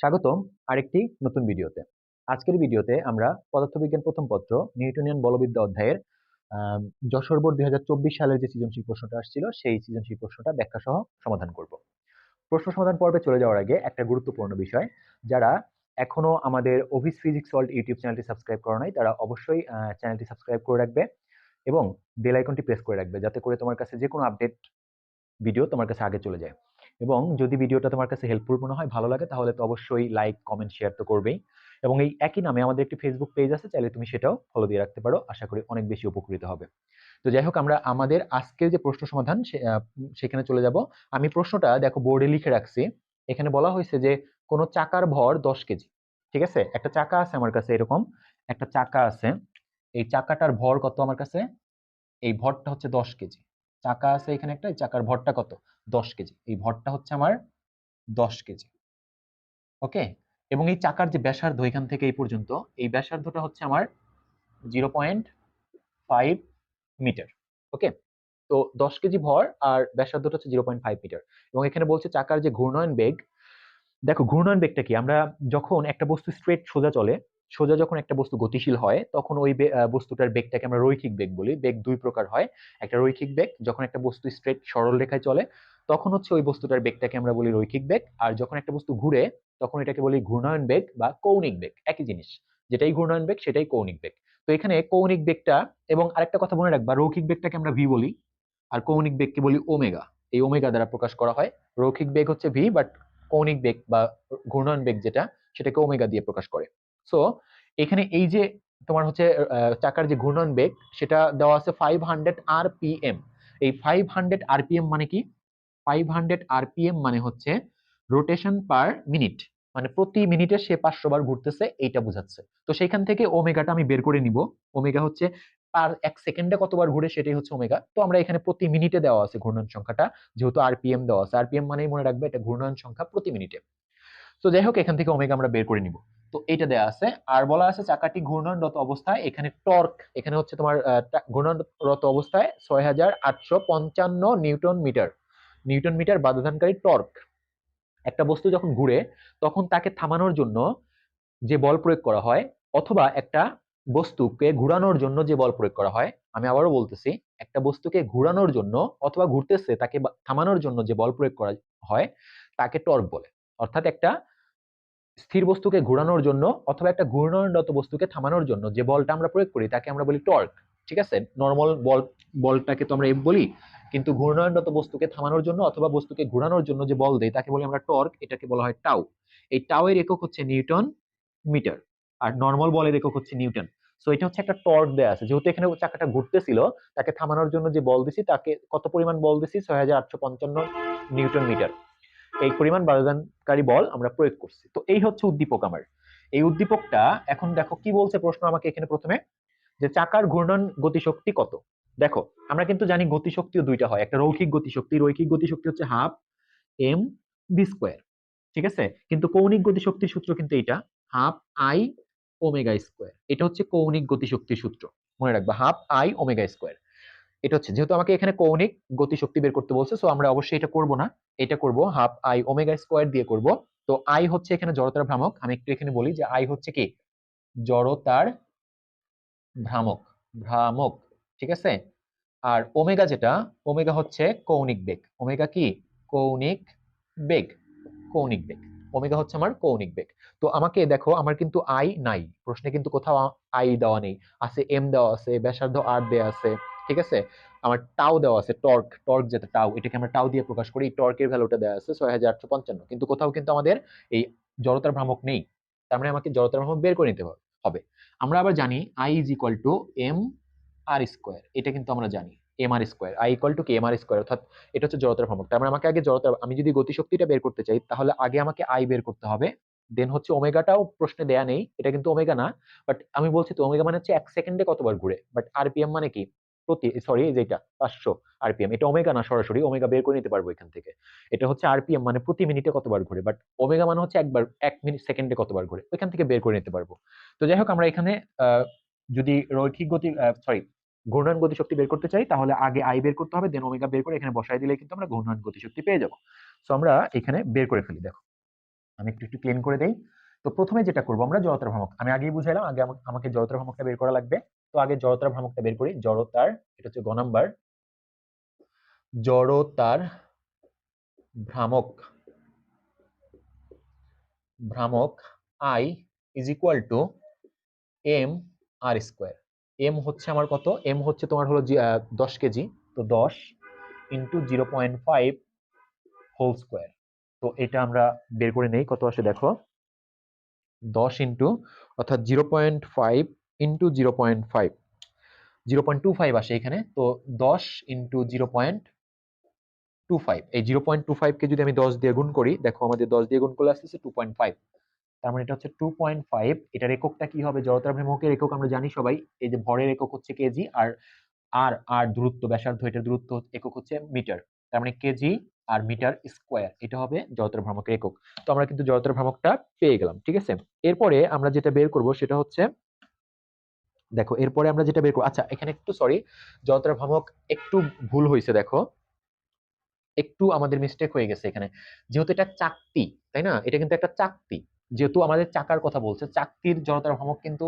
স্বাগতম আরেকটি নতুন ভিডিওতে। আজকের ভিডিওতে আমরা পদার্থবিজ্ঞান প্রথম পত্র নিউটনিয়ান বলবিদ্যা অধ্যায়ের যশোর বোর্ড দুই হাজার চব্বিশ সালের যে সৃজনশীল প্রশ্নটা আসছিল, সেই সৃজনশীল প্রশ্নটা ব্যাখ্যা সহ সমাধান করব। প্রশ্ন সমাধান পর্বে চলে যাওয়ার আগে একটা গুরুত্বপূর্ণ বিষয়, যারা এখনও আমাদের অফিস ফিজিক্স ওয়ার্ল্ড ইউটিউব চ্যানেলটি সাবস্ক্রাইব করা নাই, তারা অবশ্যই চ্যানেলটি সাবস্ক্রাইব করে রাখবে এবং বেল আইকনটি প্রেস করে রাখবে, যাতে করে তোমার কাছে যে কোনো আপডেট ভিডিও তোমার কাছে আগে চলে যায়। এবং যদি ভিডিওটা তোমার কাছে হেল্পফুল মনে হয়, ভালো লাগে, তাহলে তো অবশ্যই লাইক কমেন্ট শেয়ার তো করবেই। এবং এই একই নামে আমাদের একটি ফেসবুক পেজ আছে, চাইলে তুমি সেটাও ফলো দিয়ে রাখতে পারো। আশা করি অনেক বেশি উপকৃত হবে। তো যাই হোক, আমরা আমাদের আজকের যে প্রশ্ন সমাধান সেখানে চলে যাব। আমি প্রশ্নটা দেখো বোর্ডে লিখে রাখছি। এখানে বলা হয়েছে যে, কোনো চাকার ভর দশ কেজি। ঠিক আছে? একটা চাকা আছে আমার কাছে এরকম। একটা চাকা আছে। এই চাকাটার ভর কত আমার কাছে? এই ভরটা হচ্ছে দশ কেজি। চাকা আছে এখানে একটা চাকার ভরটা কত? দশ কেজি। এই ভরটা হচ্ছে আমার দশ কেজি। ওকে? এবং এই চাকার যে ব্যাসার্ধ এখান থেকে এই পর্যন্ত, এই ব্যাসার্ধটা হচ্ছে আমার zero point five metre. Okay? তো দশ কেজি ভর আর ব্যাসার্ধটা হচ্ছে জিরো পয়েন্ট ফাইভ মিটার। এবং এখানে বলছে চাকার যে ঘূর্ণয়ন বেগ, দেখো ঘূর্ণয়ন বেগটা কি? আমরা যখন একটা বস্তু স্ট্রেট সোজা চলে সোজা যখন একটা বস্তু গতিশীল হয়, তখন ওই বস্তুটার বেগটাকে আমরা রৈখিক বেগ বলি। বেগ দুই প্রকার হয়। একটা রৈখিক বেগ, যখন একটা বস্তু স্ট্রেট সরল রেখায় চলে, তখন হচ্ছে ওই বস্তুটার বেগটাকে আমরা বলি রৈখিক বেগ। আর যখন একটা বস্তু ঘুরে, তখন এটাকে বলি ঘূর্ণয়ন বেগ বা কৌণিক বেগ। একই জিনিস। যেটাই ঘূর্ণয়ন বেগ, সেটাই কৌণিক বেগ। তো এখানে কৌণিক বেগটা এবং আরেকটা কথা মনে রাখবা, রৌখিক বেগটাকে আমরা ভি বলি। আর কৌণিক বেগকে বলি ওমেগা। এই ওমেগা দ্বারা প্রকাশ করা হয়। রৌখিক বেগ হচ্ছে ভি বাট কৌণিক বেগ বা ঘূর্ণয়ন বেগ যেটা, সেটাকে ওমেগা দিয়ে প্রকাশ করে। সো এখানে এই যে তোমার হচ্ছে চাকার যে ঘূর্ণয়ন বেগ, সেটা দেওয়া আছে ফাইভ হান্ড্রেড আরপিএম এই ফাইভ হান্ড্রেড আরপিএম মানে কি? ফাইভ হান্ড্রেড আরপিএম মানে হচ্ছে রোটেশন পার মিনিট মানে প্রতি মিনিটে সে পাঁচশো বার ঘুরতেছে, এইটা বোঝাচ্ছে। তো সেইখান থেকে ওমেগাটা আমি বের করে নিব। ওমেগা হচ্ছে পার এক সেকেন্ডে কতবার ঘুরে সেটাই হচ্ছে ওমেগা। তো আমরা এখানে প্রতি মিনিটে দেওয়া আছে ঘূর্ণয়ন সংখ্যাটা যেহেতু আরপিএম দেওয়া আছে। আরপিএম মানেই মনে রাখবে এটা ঘূর্ণয়ন সংখ্যা প্রতি মিনিটে তো যাই হোক, এখান থেকে ওমেগা আমরা বের করে নিব। তো এটা দেয়া আছে। আর বলা আছে চাকাটি ঘূর্ণয়নরত অবস্থায়, এখানে টর্ক, এখানে হচ্ছে তোমার ঘূর্ণয়নরত অবস্থায় ছয় হাজার আটশো পঞ্চান্ন নিউটন মিটার। নিউটন মিটার বাধাদানকারী টর্ক। একটা বস্তু যখন ঘুরে, তখন তাকে থামানোর জন্য যে বল প্রয়োগ করা হয়, অথবা একটা বস্তুকে ঘুরানোর জন্য যে বল প্রয়োগ করা হয়, আমি আবারও বলতেছি, একটা বস্তুকে ঘুরানোর জন্য অথবা ঘুরতেছে, তাকে থামানোর জন্য যে বল প্রয়োগ করা হয়, তাকে টর্ক বলে। অর্থাৎ একটা স্থির বস্তুকে ঘোরানোর জন্য অথবা একটা ঘূর্ণয়নরত বস্তুকে থামানোর জন্য যে বলটা আমরা প্রয়োগ করি, তাকে আমরা বলি টর্ক, ঠিক আছে? নর্মাল বল, বলটাকে তো আমরা বলি, কিন্তু ঘূর্ণয়নরত বস্তুকে থামানোর জন্য অথবা বস্তুকে ঘোরানোর জন্য যে বল দেয়, তাকে বলি আমরা টর্ক, এটাকে বলা হয় টাউ এই টাউ এর একক হচ্ছে নিউটন মিটার, আর নর্মাল বলের একক হচ্ছে নিউটন। সো এটা হচ্ছে একটা টর্ক দেয়া আছে। যেহেতু এখানে চাকাটা ঘুরতেছিল, তাকে থামানোর জন্য যে বল দিছি, তাকে কত পরিমাণ বল দিছি? ছয় হাজার আটশো পঞ্চান্ন নিউটন মিটার। এই পরিমাণ বাধাদানকারী বল আমরা প্রয়োগ করছি। তো এই হচ্ছে উদ্দীপক আমার। এই উদ্দীপকটা এখন দেখো কি বলছে প্রশ্ন আমাকে এখানে প্রথমে? যে চাকার ঘূর্ণন গতিশক্তি কত? দেখো, আমরা কিন্তু জানি গতিশক্তিও দুইটা হয়। একটা রৈখিক গতিশক্তি রৈখিক গতিশক্তি হচ্ছে হাফ এম বি স্কোয়ার। ঠিক আছে? কিন্তু কৌণিক গতিশক্তির সূত্র কিন্তু এটা হাফ আই ওমেগা স্কোয়ার। এটা হচ্ছে কৌণিক গতিশক্তির সূত্র। মনে রাখবা, হাফ আই ওমেগা স্কোয়ার। এটা হচ্ছে যেহেতু আমাকে এখানে কৌণিক গতিশক্তি বের করতে বলছে সো আমরা অবশ্যই এটা করব না। এটা করব হাফ আই ওমেগা স্কোয়ার দিয়ে করব। তো আই হচ্ছে এখানে জড়তার ভ্রামক। আমি একটু এখানে বলি যে আই হচ্ছে কি? জড়তার ভ্রামক। ভ্রামক, ঠিক আছে? আর ওমেগা যেটা ওমেগা হচ্ছে কৌণিক বেগ। ওমেগা কি? কৌণিক বেগ। কৌণিক বেগ। ওমেগা হচ্ছে আমার কৌণিক বেগ। তো আমাকে দেখো, আমার কিন্তু আই নাই। প্রশ্নে কিন্তু কোথাও আই দেওয়া নেই। আছে এম দেওয়া আছে, ব্যাসার্ধ আর দেওয়া আছে। ঠিক আছে? আমার টাও দেওয়া আছে টর্ক টর্ক যেটা টাও এটাকে আমরা টাও দিয়ে প্রকাশ করি টর্কের ভ্যালুটা দেওয়া আছে ছয় হাজার পঞ্চান্ন। কিন্তু কোথাও কিন্তু আমাদের এই জড়তার ভ্রামক নেই। তার মানে আমাকে জড়তার ভ্রামক বের করে নিতে হবে। আমরা আবার জানি I is equal to M R square এটা কিন্তু আমরা জানি M R square I equal to কি এম আর স্কোয়ার অর্থাৎ এটা হচ্ছে জড়তার ভ্রামক। তার মানে আমাকে আগে জড়তার, আমি যদি গতিশক্তিটা বের করতে চাই, তাহলে আগে আমাকে আই বের করতে হবে। দেন হচ্ছে ওমেগাটাও প্রশ্নে দেয়া নেই, এটা কিন্তু ওমেগা না। বাট আমি বলছি তো ওমেগা মানে হচ্ছে এক সেকেন্ডে কতবার ঘুরে? বাট আরপিএম মানে কি? প্রতি সরি যেটা পাঁচশো আরপিএম এটা ওমেগা না, সরাসরি ওমেগা বের করে নিতে পারব এখান থেকে। এটা হচ্ছে আরপিএম মানে প্রতি মিনিটে কতবার ঘুরে বাট ওমেগা মানে হচ্ছে একবার, এক মিনিট সেকেন্ডে কতবার ঘুরে, ওইখান থেকে বের করে নিতে পারব। তো যাই হোক, আমরা এখানে যদি রৈখিক গতি সরি ঘূর্ণয়ন গতিশক্তি বের করতে চাই, তাহলে আগে আই বের করতে হবে দেন ওমেগা বের করে এখানে বসাই দিলে কিন্তু আমরা ঘূর্ণয়ন গতিশক্তি পেয়ে যাব। সো আমরা এখানে বের করে ফেলি, দেখো। আমি একটু একটু ক্লিন করে দেই। তো প্রথমে যেটা করব আমরা জড়তার ভ্রামক। আমি আগেই বুঝাইলাম, আগে আমা- আমাকে জড়তার ভ্রামকটা বের করা লাগবে। তো আগে জড়তার ভ্রামকটা বের করি। জড়তার, এটা হচ্ছে গ নাম্বার। জড়তার ভ্রামক। ভ্রামক I is equal to M R square M হচ্ছে আমার কত? এম হচ্ছে তোমার হলো দশ কেজি। তো দশ into zero point five whole square তো এটা আমরা বের করে নেই। কত আসে দেখো? দশ ইন্টু অর্থাৎ zero point five into zero point five zero point two five আসে এখানে, তো দশ into zero point two five এই জিরো পয়েন্ট টু ফাইভকে যদি আমি দশ দিয়ে গুণ করি, দেখো আমাদের দশ দিয়ে গুণ করলে আসতেছে টু পয়েন্ট ফাইভ তার মানে এটা হচ্ছে টু পয়েন্ট ফাইভ এটার এককটা কি হবে? জড়তার ভ্রামকের একক আমরা জানি সবাই। এই যে ভরের একক হচ্ছে কেজি আর আর আর দূরত্ব, ব্যাসার্ধ এটার দূরত্ব একক হচ্ছে মিটার তার মানে কেজি আর মিটার স্কোয়ার, এটা হবে জড়তার ভ্রামকের একক। তো আমরা কিন্তু জড়তার ভ্রামকটা পেয়ে গেলাম, ঠিক আছে? এরপরে আমরা যেটা বের করব সেটা হচ্ছে, দেখো, এরপরে আমরা যেটা বের করব আচ্ছা এখানে একটু সরি জড়তার ভ্রামক একটু ভুল হয়েছে, দেখো। একটু আমাদের মিস্টেক হয়ে গেছে এখানে। যেহেতু এটা চাকতি, তাই না? এটা কিন্তু একটা চাকতি। যেহেতু আমাদের চাকার কথা বলছে, চাকতির জড়তার ভ্রামক কিন্তু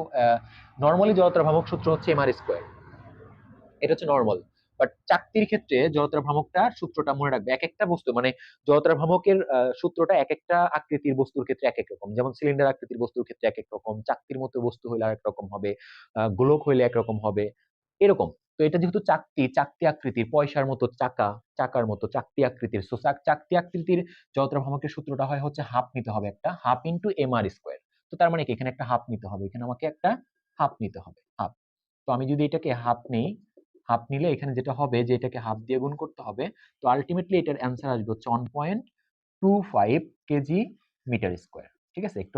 নর্মালি জড়তার ভ্রামক সূত্র হচ্ছে এম আর স্কোয়ার এটা হচ্ছে নর্মাল বাট চাকতির ক্ষেত্রে জড়তার ভ্রামকটা সূত্রটা মনে রাখবে এক একটা বস্তু। মানে জড়তার ভ্রামকের সূত্রটা এক একটা আকৃতির বস্তুর ক্ষেত্রে এক এক রকম। যেমন সিলিন্ডার আকৃতির বস্তুর ক্ষেত্রে এক এক রকম, চাকতির মতো বস্তু হইলে এক রকম হবে গোলক হইলে এক রকম হবে, এরকম। তো এটা যেহেতু চাকতি চাকতি আকৃতির, পয়সার মতো চাকা, চাকার মতো চাকতি আকৃতির সো চাকতি আকৃতির জড়তার ভ্রামকের সূত্রটা হয় হচ্ছে হাফ নিতে হবে একটা half into M R square তো তার মানে কি? এখানে একটা হাফ নিতে হবে, এখানে আমাকে একটা হাফ নিতে হবে হাফ তো আমি যদি এটাকে হাফ নেই হাফ নিলে এখানে যেটা হবে যে এটাকে হাফ দিয়ে গুণ করতে হবে, তো আলটিমেটলি এটার অ্যান্সার আসবে হচ্ছে one point two five KG metre square ঠিক আছে? একটু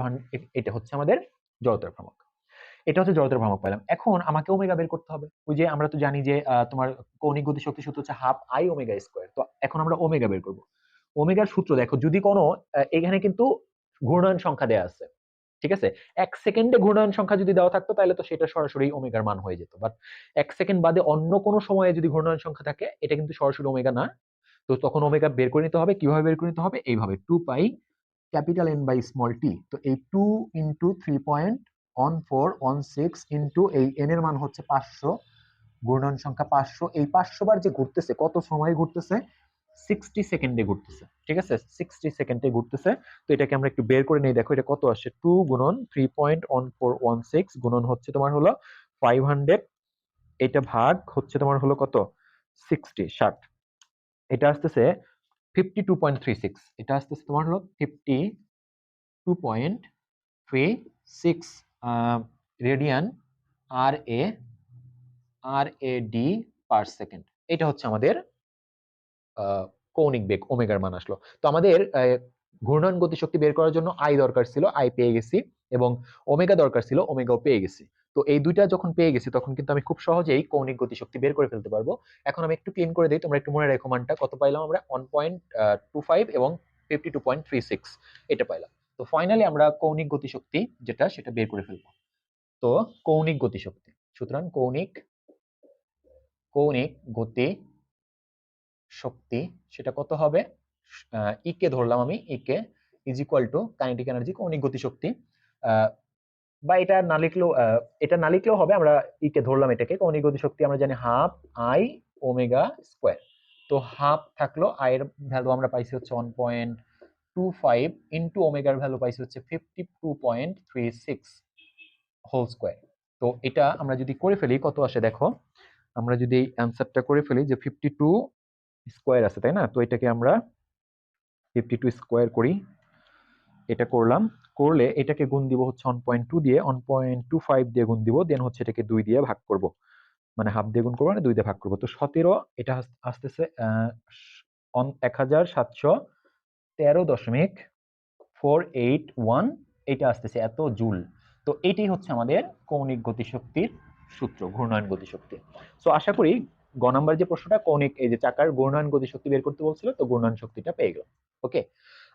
এটা হচ্ছে আমাদের জড়তার ভ্রামক। এটা হচ্ছে জড়তার ভ্রামক পেলাম এখন আমাকে ওমেগা বের করতে হবে। ওই যে আমরা তো জানি যে তোমার কৌণিক গতি শক্তি সূত্র হচ্ছে হাফ আই ওমেগা স্কোয়ার তো এখন আমরা ওমেগা বের করব। ওমেগার সূত্র দেখো, যদি কোনো এখানে কিন্তু ঘূর্ণায়ন সংখ্যা দেয়া আছে। ঠিক আছে? এক সেকেন্ডে ঘূর্ণায়ন সংখ্যা যদি দেওয়া থাকতো, তাহলে তো সেটা সরাসরি ওমেগার মান হয়ে যেত। বাট এক সেকেন্ড বাদে অন্য কোনো সময়ে যদি ঘূর্ণায়ন সংখ্যা থাকে, এটা কিন্তু সরাসরি ওমেগা না। তো তখন ওমেগা বের করে নিতে হবে। কীভাবে বের করে নিতে হবে? এইভাবে। Two pi capital N by small T তো এই two into three point one four one six into এই এন এর মান হচ্ছে পাঁচশো। ঘূর্ণন সংখ্যা পাঁচশো। এই পাঁচশো বার যে ঘুরতেছে, কত সময় ঘুরতেছে? সিক্সটি সেকেন্ডে ঘুরতেছে, ঠিক আছে? সিক্সটি সেকেন্ডে ঘুরতেছে, তো এটাকে আমরা একটু বের করে নেই, দেখো এটা কত আসে? টু গুণন three point one four one six গুণন হচ্ছে তোমার হলো ফাইভ হান্ড্রেড এটা ভাগ হচ্ছে তোমার হলো কত? সিক্সটি ষাট। এটা আসতেছে fifty two point three six এটা আসতেছে তোমার হলো fifty two point three six radian R A R A D per second এটা হচ্ছে আমাদের কৌণিক বেগ ওমেগার মান আসলো। তো আমাদের ঘূর্ণন গতিশক্তি বের করার জন্য আই দরকার ছিল আই পেয়ে গেছি এবং ওমেগা দরকার ছিল, ওমেগাও পেয়ে গেছি। তো এই দুইটা যখন পেয়ে গেছি, তখন কিন্তু আমি খুব সহজেই কৌণিক গতিশক্তি বের করে ফেলতে পারব। এখন আমি একটু ক্লিন করে দিই, তোমরা একটু মনে রেখো মানটা, কত পাইলাম আমরা? ওয়ান পয়েন্ট টু ফাইভ এবং fifty two point three six এটা পাইলাম। তো ফাইনালি আমরা কৌণিক গতিশক্তি যেটা, সেটা বের করে ফেলব। তো কৌণিক গতিশক্তি, সুতরাং কৌণিক কৌণিক গতি শক্তি, সেটা কত হবে? ইকে ধরলাম আমি EK is equal to kinetic energy কৌণিক গতিশক্তি। বা এটা না লিখলেও এটা না লিখলেও হবে, আমরা ইকে ধরলাম এটাকে কৌণিক গতিশক্তি আমরা জানি হাফ আই ওমেগা স্কোয়ার তো হাফ থাকল আই এর ভ্যালু আমরা পাইছি হচ্ছে one point two five into ওমেগার value পাইছি হচ্ছে fifty two point three six whole square তো এটা আমরা যদি করে ফেলি, কত আসে দেখো? আমরা যদি এই অ্যান্সারটা করে ফেলি যে ফিফটি টু স্কোয়ার আছে, তাই না? তো এটাকে আমরা ফিফটি টু স্কোয়ার করি। এটা করলাম। করলে এটাকে গুণ দিব হচ্ছে ওয়ান পয়েন্ট টু দিয়ে ওয়ান পয়েন্ট টু ফাইভ দিয়ে গুণ দিব দেন হচ্ছে এটাকে দুই দিয়ে ভাগ করব। মানে হাফ দিয়ে গুণ করব মানে দুই দিয়ে ভাগ করব। তো সতেরো, এটা আস- আসতেছে এক হাজার সাতশো তেরো দশমিক ফোর এইট ওয়ান এটা আসতেছে এত জুল। তো এটাই হচ্ছে আমাদের কৌণিক গতিশক্তির সূত্র, ঘূর্ণায়ন গতিশক্তি। সো আশা করি গ নাম্বার যে প্রশ্নটা, কৌণিক, এই যে চাকার ঘূর্ণায়ন গতিশক্তি বের করতে বলছিল, তো ঘূর্ণায়ন শক্তিটা পেয়ে গেলাম ওকে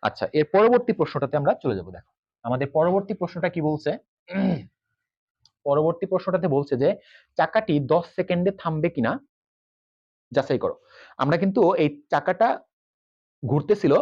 আচ্ছা এর পরবর্তী প্রশ্নটাতে আমরা চলে যাব, দেখো। আমাদের পরবর্তী প্রশ্নটা কি বলছে? পরবর্তী প্রশ্নটাতে বলছে যে, চাকাটি 10 সেকেন্ডে থামবে কিনা? যাচাই করো। আমরা কিন্তু এই চাকাটা ঘুরতেছিল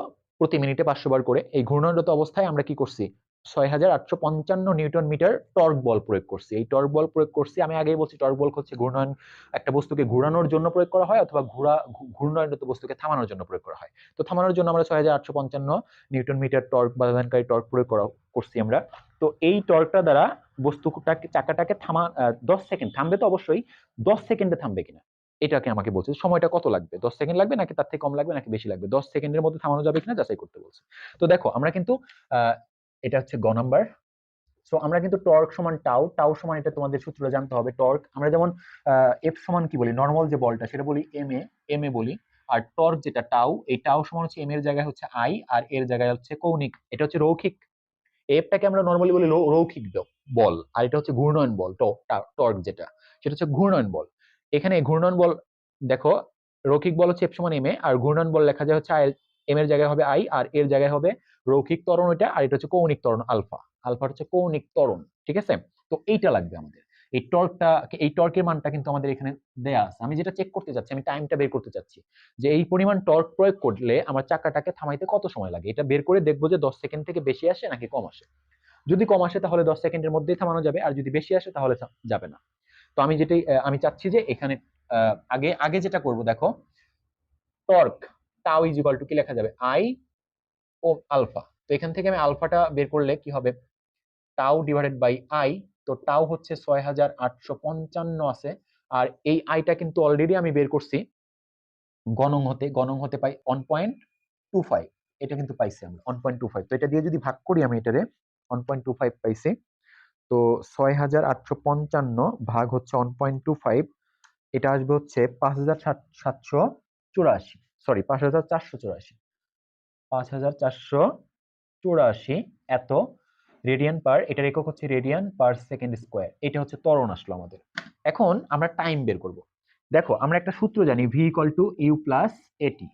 প্রতি মিনিটে পাঁচশো বার করে। এই ঘূর্ণনরত অবস্থায় আমরা কি করছি? ছয় হাজার আটশো পঞ্চান্ন নিউটন মিটার টর্ক বল প্রয়োগ করছি। এই টর্ক বল প্রয়োগ করছি, আমি আগেই বলছি টর্ক বল হচ্ছে ঘূর্ণয়ন, একটা বস্তুকে ঘোরানোর জন্য প্রয়োগ করা হয় অথবা ঘোরা ঘূর্ণয়নরত বস্তুকে থামানোর জন্য প্রয়োগ করা হয়। তো থামানোর জন্য আমরা ছয় হাজার আটশো পঞ্চান্ন নিউটন মিটার টর্ক বাধানকারী টর্ক প্রয়োগ করা, করছি আমরা। তো এই টর্কটা দ্বারা বস্তুটাকে, চাকাটাকে থামা দশ সেকেন্ড, থামবে তো অবশ্যই, দশ সেকেন্ডে থামবে কিনা? এটাকে আমাকে বলছে, সময়টা কত লাগবে? দশ সেকেন্ড লাগবে নাকি তার থেকে কম লাগবে নাকি বেশি লাগবে? দশ সেকেন্ডের মধ্যে থামানো যাবে কিনা? যাচাই করতে বলছে। তো দেখো, আমরা কিন্তু এটা হচ্ছে গ নাম্বার। সো আমরা কিন্তু টর্ক সমান টাউ টাউ সমান এটা তোমাদের সূত্রটা জানতে হবে। টর্ক, আমরা যেমন এফ সমান কি বলি? নর্মাল যে বলটা, সেটা বলি এম এ এম এ বলি। আর টর্ক যেটা টাউ এই টাউ সমান হচ্ছে এম এর জায়গায় হচ্ছে আই আর এর জায়গায় হচ্ছে কৌণিক। এটা হচ্ছে রৌখিক। এফটাকে আমরা নর্মালি বলি রৌখিক বল। আর এটা হচ্ছে ঘূর্ণয়ন বল, টর্ক যেটা। সেটা হচ্ছে ঘূর্ণয়ন বল। এখানে ঘূর্ণয়ন বল, দেখো, রৌখিক বল হচ্ছে এফ সমান এম এ, আর ঘূর্ণয়ন বল লেখা যায় হচ্ছে এম এর জায়গায় হবে আই আর এর জায়গায় হবে রৌখিক ত্বরণ এটা আর এটা হচ্ছে কৌণিক ত্বরণ, আলফা। আলফা হচ্ছে কৌণিক ত্বরণ, ঠিক আছে? তো এইটা লাগবে আমাদের। এই টর্কটা, এই টর্কের মানটা কিন্তু আমাদের এখানে দেয়া আছে। আমি যেটা চেক করতে চাচ্ছি, আমি টাইমটা বের করতে চাচ্ছি, যে এই পরিমাণ টর্ক প্রয়োগ করলে আমার চাকাটাকে থামাইতে কত সময় লাগে? এটা বের করে দেখব যে দশ সেকেন্ড থেকে বেশি আসে নাকি কম আসে। যদি কম আসে তাহলে দশ সেকেন্ডের মধ্যেই থামানো যাবে, আর যদি বেশি আসে তাহলে যাবে না। তো আমি যেটাই আমি চাচ্ছি যে এখানে আগে আগে যেটা করব, দেখো, টর্ক। টাও ইজ ইকুয়াল টু কি লেখা যাবে? আই ও আলফা তো এখান থেকে আমি আলফাটা বের করলে কি হবে? টাউ ডিভাইডেড বাই আই তো টাউ হচ্ছে ছয় হাজার আটশো পঞ্চান্ন আছে। আর এই আইটা কিন্তু অলরেডি আমি বের করছি গণং হতে। গণং হতে পাই ওয়ান পয়েন্ট টু ফাইভ এটা কিন্তু পাইছি আমরা ওয়ান পয়েন্ট টু ফাইভ তো এটা দিয়ে যদি ভাগ করি আমি এটারে ওয়ান পয়েন্ট টু ফাইভ পাইছি। তো ছয় হাজার আটশো পঞ্চান্ন ভাগ হচ্ছে ওয়ান পয়েন্ট টু ফাইভ এটা আসবে হচ্ছে পাঁচ হাজার সাতশো চুরাশি। সরি পাঁচ হাজার চারশো চুরাশি। পাঁচ হাজার চারশো চুরাশি, এত রেডিয়ান পার এটার একক হচ্ছে রেডিয়ান পার সেকেন্ড স্কোয়ার এটা হচ্ছে তরণ আসলো আমাদের। এখন আমরা টাইম বের করব। দেখো, আমরা একটা সূত্র জানি V equal to U plus A T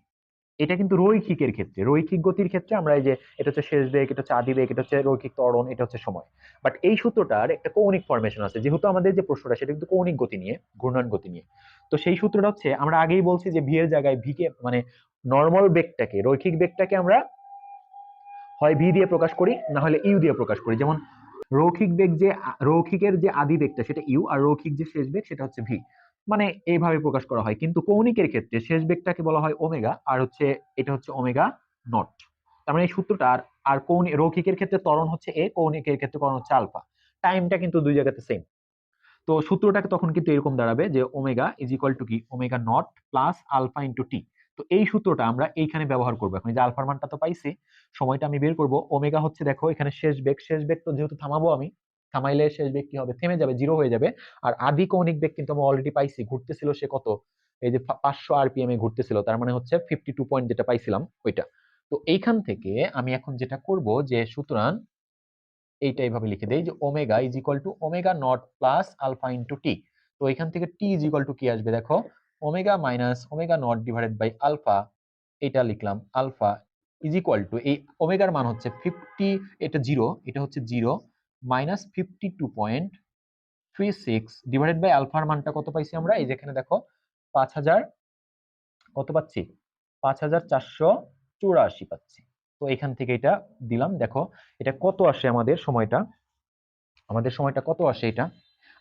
এটা কিন্তু রৈখিকের ক্ষেত্রে, রৈখিক গতির ক্ষেত্রে আমরা এই যে এটা হচ্ছে শেষ বেগ, এটা হচ্ছে আদি বেগ, এটা হচ্ছে রৈখিক ত্বরণ, এটা হচ্ছে সময়। বাট এই সূত্রটার একটা কৌণিক ফরমেশন আছে। যেহেতু আমাদের যে প্রশ্নটা, সেটা কিন্তু কৌণিক গতি নিয়ে ঘূর্ণয়ন গতি নিয়ে। তো সেই সূত্রটা হচ্ছে, আমরা আগেই বলছি যে ভি এর জায়গায় ভি কে মানে নর্মাল বেগটাকে, রৈখিক বেগটাকে আমরা হয় ভি দিয়ে প্রকাশ করি, না হলে ইউ দিয়ে প্রকাশ করি। যেমন রৈখিক বেগ যে, রৈখিকের যে আদি বেগটা, সেটা ইউ আর রৈখিক যে শেষ বেগ, সেটা হচ্ছে ভি মানে এইভাবে প্রকাশ করা হয়। কিন্তু কৌণিকের ক্ষেত্রে শেষ বেগটাকে বলা হয় ওমেগা, আর হচ্ছে এটা হচ্ছে ওমেগা নট। তার মানে এই সূত্রটা আর আর কৌণি, রৈখিকের ক্ষেত্রে ত্বরণ হচ্ছে এ, কৌণিকের ক্ষেত্রে ত্বরণ হচ্ছে আলফা। টাইমটা কিন্তু দুই জায়গাতে সেম তো সূত্রটাকে তখন কিন্তু এরকম দাঁড়াবে যে ওমেগা ইজ ইকুয়াল টু কি? Omega naught plus alpha into T তো এই সূত্রটা আমরা এইখানে ব্যবহার করব। এখন যে আলফার মানটা তো পাইছি, সময়টা আমি বের করব। ওমেগা হচ্ছে দেখো, এখানে শেষ বেগ শেষ বেগ তো যেহেতু থামাবো আমি থামাইলে শেষ বেগ কি হবে, থেমে যাবে জিরো হয়ে যাবে। আর আদি কৌণিক বেগ কিন্তু আমরা অলরেডি পাইছি, ঘুরতেছিল সে কত? এই যে পাঁচশো আরপিএম এ ঘুরতেছিল, তার মানে হচ্ছে ফিফটি টু পয়েন্ট যেটা পাইছিলাম, ওইটা। তো এইখান থেকে আমি এখন যেটা করব যে, সুতরাং এইটা এইভাবে লিখে দেই যে omega is equal to omega naught plus alpha into T তো এখান থেকে টি ইজ ইকুয়াল টু কি আসবে দেখো? Omega minus omega naught divided by alpha এটা লিখলাম আলফা ইজ ইকুয়াল টু এই ওমেগার মান হচ্ছে ফিফটি এটা জিরো এটা হচ্ছে zero minus fifty two point three six divided by আলফার মানটা কত পাইছি আমরা? এই যেখানে দেখো পাঁচ হাজার, কত পাচ্ছি? পাঁচ হাজার চারশো চুরাশি পাচ্ছি। তো এখান থেকে এটা দিলাম। দেখো, এটা কত আসে আমাদের সময়টা? আমাদের সময়টা কত আসে এটা?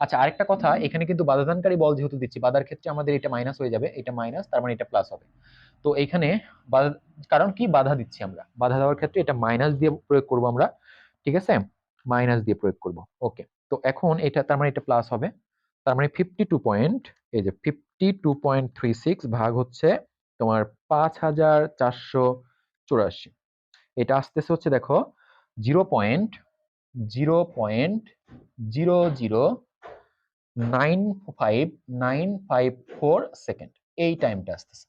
আচ্ছা আরেকটা কথা, এখানে কিন্তু বাধাদানকারী বল যেহেতু দিচ্ছি, বাধার ক্ষেত্রে আমাদের এটা মাইনাস হয়ে যাবে, এটা মাইনাস, তার মানে এটা প্লাস হবে। তো এইখানে কারণ কি বাধা দিচ্ছি আমরা? বাধা দেওয়ার ক্ষেত্রে এটা মাইনাস দিয়ে প্রয়োগ করব আমরা, ঠিক আছে? মাইনাস দিয়ে প্রয়োগ করব। ওকে তো এখন এটা তার মানে এটা প্লাস হবে। তার মানে ফিফটি টু পয়েন্ট এই যে fifty two point three six ভাগ হচ্ছে তোমার পাঁচ হাজার চারশো চুরাশি। এটা আসতেছে হচ্ছে দেখো zero point zero point zero zero nine five nine five four second এই টাইমটা আসতেছে।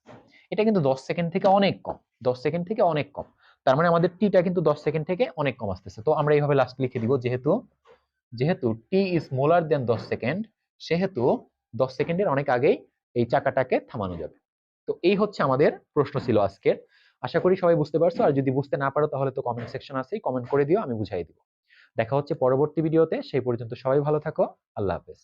এটা কিন্তু দশ সেকেন্ড থেকে অনেক কম, দশ সেকেন্ড থেকে অনেক কম। তার মানে আমাদের টিটা কিন্তু দশ সেকেন্ড থেকে অনেক কম আসতেছে। তো আমরা এইভাবে লাস্ট লিখে দিব, যেহেতু যেহেতু টি ইজ স্মলার দেন দশ সেকেন্ড সেহেতু দশ সেকেন্ডের অনেক আগেই এই চাকাটাকে থামানো যাবে। তো এই হচ্ছে আমাদের প্রশ্ন ছিল আজকের। আশা করি সবাই বুঝতে পারছ। আর যদি বুঝতে না পারো, তাহলে তো কমেন্ট সেকশন আছেই কমেন্ট করে দিও, আমি বুঝাই দিব। দেখা হচ্ছে পরবর্তী ভিডিওতে সেই পর্যন্ত সবাই ভালো থাকো। আল্লাহ হাফেজ।